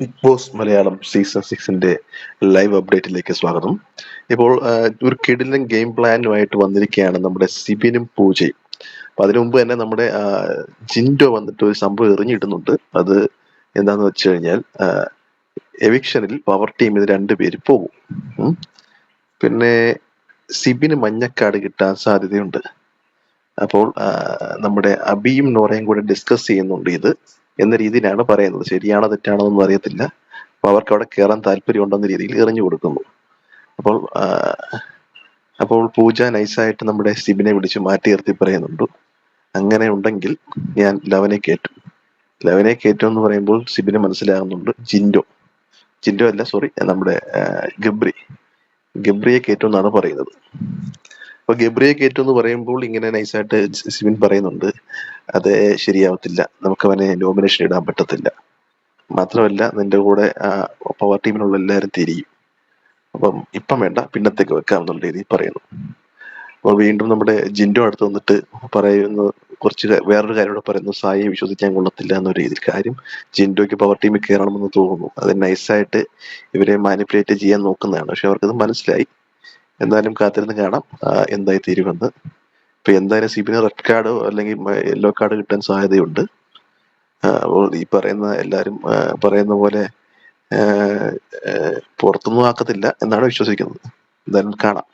Big boss Malayalam season സിക്സിന്റെ live അപ്ഡേറ്റിലേക്ക് സ്വാഗതം. ഇപ്പോൾ ഒരു കിടിലൻ ഗെയിം പ്ലാനുമായിട്ട് വന്നിരിക്കുകയാണ് നമ്മുടെ സിബിനും പൂജയും. അപ്പൊ അതിനു മുമ്പ് തന്നെ നമ്മുടെ ജിൻഡോ വന്നിട്ട് ഒരു സംഭവം എറിഞ്ഞിടുന്നുണ്ട്. അത് എന്താന്ന് വെച്ച് കഴിഞ്ഞാൽ എവിക്ഷനിൽ പവർ ടീമിൽ രണ്ടുപേര് പോകും. പിന്നെ സിബിന് മഞ്ഞക്കാട് കിട്ടാൻ സാധ്യതയുണ്ട്. അപ്പോൾ നമ്മുടെ അബിയും നോറയും കൂടെ ഡിസ്കസ് ചെയ്യുന്നുണ്ട് ഇത്. എന്ന രീതിയിലാണ് പറയുന്നത്. ശരിയാണോ തെറ്റാണോ എന്നൊന്നും അറിയത്തില്ല. അപ്പൊ അവർക്ക് അവിടെ കയറാൻ താല്പര്യമുണ്ടെന്ന രീതിയിൽ എറിഞ്ഞു കൊടുക്കുന്നു. അപ്പോൾ അപ്പോൾ പൂജ നൈസായിട്ട് നമ്മുടെ സിബിനെ വിളിച്ച് മാറ്റി നിർത്തി പറയുന്നുണ്ട്. അങ്ങനെ ഉണ്ടെങ്കിൽ ഞാൻ ലവനെ കയറ്റും ലവനെ കയറ്റും എന്ന് പറയുമ്പോൾ സിബിന് മനസ്സിലാകുന്നുണ്ട് ജിൻഡോ. ജിൻഡോ അല്ല സോറി നമ്മുടെ ഗബ്രി. ഗബ്രിയെ കയറ്റും എന്നാണ് പറയുന്നത്. അപ്പൊ ഗബ്രിയെ കയറ്റും എന്ന് പറയുമ്പോൾ ഇങ്ങനെ നൈസായിട്ട് സിബിൻ പറയുന്നുണ്ട്. അത് ശരിയാവത്തില്ല. നമുക്ക് അവനെ നോമിനേഷൻ ഇടാൻ പറ്റത്തില്ല. മാത്രമല്ല നിന്റെ കൂടെ പവർ ടീമിലുള്ള എല്ലാവരും തിരിയും. അപ്പം ഇപ്പം വേണ്ട പിന്നത്തേക്ക് വെക്കാമെന്നുള്ള രീതിയിൽ പറയുന്നു. അപ്പോൾ വീണ്ടും നമ്മുടെ ജിൻഡോ അടുത്ത് വന്നിട്ട് പറയുന്ന കുറച്ച് വേറൊരു കാര്യം കൂടെ പറയുന്നു. സായിയെ വിശ്വസിക്കാൻ കൊള്ളത്തില്ല എന്നൊരു രീതിയിൽ കാര്യം ജിൻഡോയ്ക്ക് പവർ ടീമിൽ കയറണമെന്ന് തോന്നുന്നു. അത് നൈസായിട്ട് ഇവരെ മാനിപ്പുലേറ്റ് ചെയ്യാൻ നോക്കുന്നതാണ്. പക്ഷെ അവർക്കത് മനസ്സിലായി. എന്തായാലും കാത്തിരുന്ന് കാണാം. എന്തായി തീരുമെന്ന്. ഇപ്പൊ എന്തായാലും സിബിന് റെഡ് കാർഡോ അല്ലെങ്കിൽ യെല്ലോ കാർഡ് കിട്ടാൻ സാധ്യതയുണ്ട്. അപ്പോൾ ഈ പറയുന്ന എല്ലാരും പറയുന്ന പോലെ പുറത്തൊന്നും ആക്കത്തില്ല എന്നാണ് വിശ്വസിക്കുന്നത്. എന്തായാലും കാണാം.